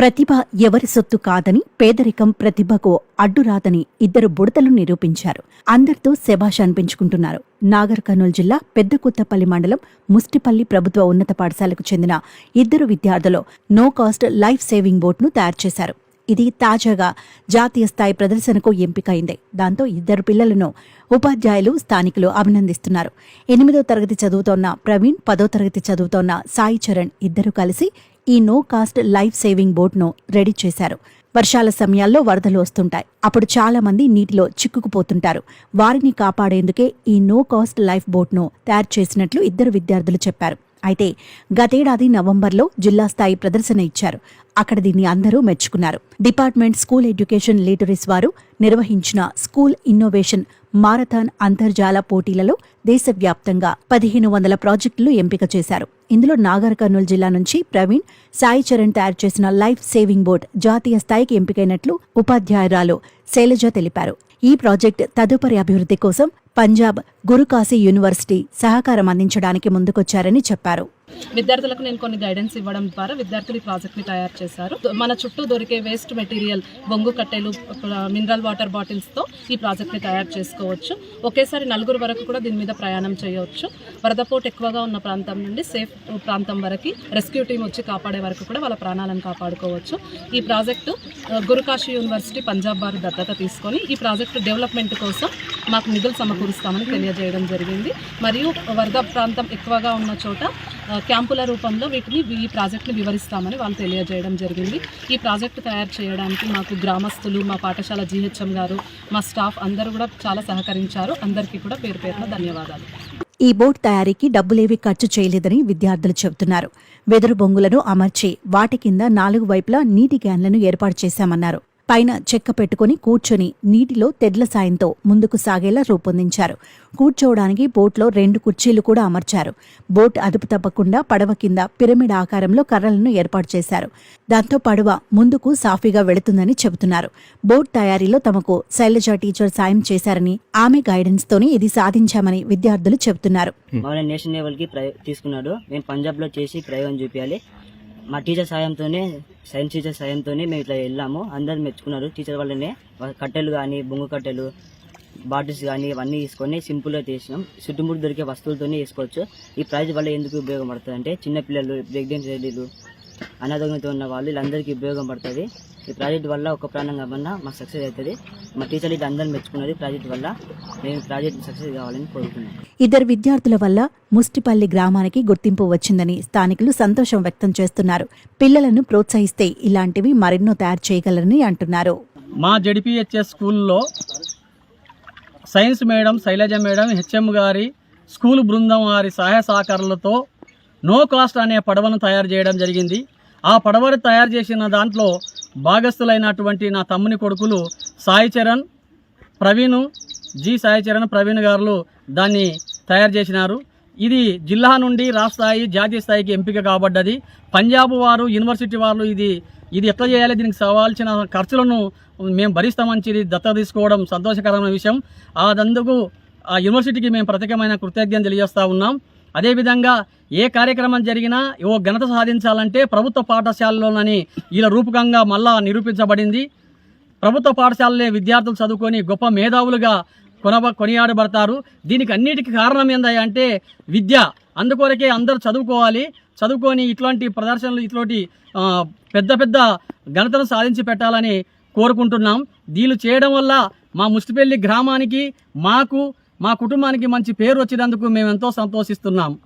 ప్రతిభ ఎవరి సొత్తు కాదని పేదరికం ప్రతిభకు అడ్డురాదని ఇద్దరు బుడతలు నిరూపించారు. అందరితో శభాష్ అనిపించుకుంటున్నారు. నాగర్ కర్నూలు జిల్లా పెద్ద కొత్తపల్లి మండలం ముస్టిపల్లి ప్రభుత్వ ఉన్నత పాఠశాలకు చెందిన ఇద్దరు విద్యార్థులు నో కాస్ట్ లైఫ్ సేవింగ్ బోట్ను తయారు చేశారు. ఇది తాజాగా జాతీయ స్థాయి ప్రదర్శనకు ఎంపికైంది. దాంతో ఇద్దరు పిల్లలను ఉపాధ్యాయులు స్థానికులు అభినందిస్తున్నారు. ఎనిమిదో తరగతి చదువుతోన్న ప్రవీణ్ పదో తరగతి చదువుతోన్న సాయి చరణ్ ఇద్దరు కలిసి ఈ నో కాస్ట్ లైఫ్ సేవింగ్ బోట్ను రెడీ చేశారు. వర్షాల సమయాల్లో వరదలు వస్తుంటాయి. అప్పుడు చాలా మంది నీటిలో చిక్కుకుపోతుంటారు. వారిని కాపాడేందుకే ఈ నో కాస్ట్ లైఫ్ బోట్ను తయారు చేసినట్లు ఇద్దరు విద్యార్థులు చెప్పారు. అయితే గతేడాది నవంబర్లో జిల్లా స్థాయి ప్రదర్శన ఇచ్చారు. అక్కడ దీన్ని అందరూ మెచ్చుకున్నారు. డిపార్ట్మెంట్ స్కూల్ ఎడ్యుకేషన్ లీటరీస్ వారు నిర్వహించిన స్కూల్ ఇన్నోవేషన్ మారథాన్ అంతర్జాల పోటీలలో దేశవ్యాప్తంగా పదిహేను వందల ప్రాజెక్టులు ఎంపిక చేశారు. ఇందులో నాగర్ కర్నూలు జిల్లా నుంచి ప్రవీణ్ సాయి చరణ్ తయారు చేసిన లైఫ్ సేవింగ్ బోట్ జాతీయ స్థాయికి ఎంపికైనట్లు ఉపాధ్యాయురాలు శైలజ తెలిపారు. ఈ ప్రాజెక్ట్ తదుపరి అభివృద్ధి కోసం పంజాబ్ గురుకాశీ యూనివర్సిటీ సహకారం అందించడానికి ముందుకొచ్చారని చెప్పారు. విద్యార్థులకు నేను కొన్ని గైడెన్స్ ఇవ్వడం ద్వారా విద్యార్థులు ఈ ప్రాజెక్ట్ని తయారు చేశారు. మన చుట్టూ దొరికే వేస్ట్ మెటీరియల్ బొంగు కట్టెలు మినరల్ వాటర్ బాటిల్స్తో ఈ ప్రాజెక్ట్ని తయారు చేసుకోవచ్చు. ఒకేసారి నలుగురు వరకు కూడా దీని మీద ప్రయాణం చేయవచ్చు. వరదపోటు ఎక్కువగా ఉన్న ప్రాంతం నుండి సేఫ్ ప్రాంతం వరకు రెస్క్యూ టీం వచ్చి కాపాడే వరకు కూడా వాళ్ళ ప్రాణాలను కాపాడుకోవచ్చు. ఈ ప్రాజెక్టు గురుకాశీ యూనివర్సిటీ పంజాబ్ వారు దత్తత తీసుకొని ఈ ప్రాజెక్టు డెవలప్మెంట్ కోసం మాకు నిధులు సమకూరుస్తామని తెలియజేయడం జరిగింది. మరియు వరద ప్రాంతం ఎక్కువగా ఉన్న చోట క్యాంపుల రూపంలో వీటిని ఈ ప్రాజెక్ట్ని వివరిస్తామని వాళ్ళు తెలియజేయడం జరిగింది. ఈ ప్రాజెక్టు తయారు చేయడానికి మాకు గ్రామస్తులు మా పాఠశాల జీహెచ్ఎం గారు మా స్టాఫ్ అందరూ కూడా చాలా సహకరించారు. అందరికీ కూడా పేరు పేరున ధన్యవాదాలు. ఈ బోట్ తయారీకి డబ్బులేవి ఖర్చు చేయలేదని విద్యార్థులు చెబుతున్నారు. వెదురు బొంగులను అమర్చి వాటి కింద నాలుగు వైపులా నీటి క్యాన్లను ఏర్పాటు చేశామన్నారు. పైన చెక్క పెట్టుకుని కూర్చొని నీటిలో తెడ్ల సాయంతో ముందుకు సాగేలా రూపొందించారు. కూర్చోవడానికి బోట్లో రెండు కుర్చీలు కూడా అమర్చారు. బోట్ అదుపు తప్పకుండా పడవ కింద పిరమిడ్ ఆకారంలో కర్రలను ఏర్పాటు చేశారు. దాంతో పడవ ముందుకు సాఫీగా వెళుతుందని చెబుతున్నారు. బోట్ తయారీలో తమకు శైలజ టీచర్ సాయం చేశారని ఆమె గైడెన్స్ తోని ఇది సాధించామని విద్యార్థులు చెబుతున్నారు. నేషనల్ లెవెల్కి కి తీసుకున్నాడు. మేము పంజాబ్లో చేసి ప్రయోగం చూపించాలి మా టీచర్ సాయంతోనే సైన్స్ టీచర్ సాయంతోనే మేము ఇట్లా వెళ్ళాము. అందరు మెచ్చుకున్నారు. టీచర్ వల్లనే కట్టెలు కానీ బొంగు కట్టెలు బాటిల్స్ కానీ ఇవన్నీ తీసుకొని సింపుల్గా చేసినాం. చుట్టుముట్టు దొరికే వస్తువులతోనే వేసుకోవచ్చు ఈ ప్రైజ్ వల్ల ఎందుకు ఉపయోగపడుతుంది అంటే చిన్నపిల్లలు ప్రెగ్నెంట్ లేడీలు అనారోగ్యంతో ఉన్న వాళ్ళు వీళ్ళందరికీ ఉపయోగపడుతుంది. ఈ ప్రాజెక్ట్ వల్ల ఒక ప్రాణం కాకుండా మాకు సక్సెస్ అవుతుంది. మా టీచర్లు ఇది అందరూ మెచ్చుకున్నది ప్రాజెక్ట్ వల్ల. మేము ప్రాజెక్ట్ సక్సెస్ కావాలని కోరుతున్నాం ఇద్దరు విద్యార్థుల వల్ల ముస్టిపల్లి గ్రామానికి గుర్తింపు వచ్చిందని స్థానికులు సంతోషం వ్యక్తం చేస్తున్నారు. పిల్లలను ప్రోత్సహిస్తే ఇలాంటివి మరెన్నో తయారు చేయగలరని అంటున్నారు. మా జడిపిహెచ్ఎస్ స్కూల్లో science madam Shailaja madam HM గారి స్కూల్ బృందం వారి సహాయ సహకారాలతో నో కాస్ట్ అనే పడవను తయారు చేయడం జరిగింది. ఆ పడవను తయారు చేసిన దాంట్లో భాగస్థులైనటువంటి నా తమ్ముని కొడుకులు సాయి చరణ్ ప్రవీణ్ జి సాయి చరణ్ ప్రవీణ్ గారు దాన్ని తయారు చేసినారు. ఇది జిల్లా నుండి రాష్ట్ర స్థాయి జాతీయ స్థాయికి ఎంపిక కాబడ్డది. పంజాబ్ వారు యూనివర్సిటీ వారు ఇది ఇది ఎట్లా చేయాలి? దీనికి సవాల్సిన ఖర్చులను మేము భరిస్తామని చెప్పి దత్తత తీసుకోవడం సంతోషకరమైన విషయం. అదందుకు ఆ యూనివర్సిటీకి మేము ప్రత్యేకమైన కృతజ్ఞత తెలియజేస్తూ ఉన్నాం. అదేవిధంగా ఏ కార్యక్రమం జరిగినా ఓ ఘనత సాధించాలంటే ప్రభుత్వ పాఠశాలలోనని ఇలా రూపకంగా మళ్ళా నిరూపించబడింది. ప్రభుత్వ పాఠశాలలే విద్యార్థులు చదువుకొని గొప్ప మేధావులుగా కొనబ కొనియాడబడతారు. దీనికి అన్నిటికీ కారణం ఏందంటే విద్య. అందుకొరకే అందరూ చదువుకోవాలి. చదువుకొని ఇట్లాంటి ప్రదర్శనలు ఇట్లాంటి పెద్ద పెద్ద ఘనతను సాధించి పెట్టాలని కోరుకుంటున్నాం. దీన్ని చేయడం వల్ల మా ముస్టిపల్లి గ్రామానికి మాకు మా కుటుంబానికి మంచి పేరు వచ్చినందుకు మేము ఎంతో సంతోషిస్తున్నాం.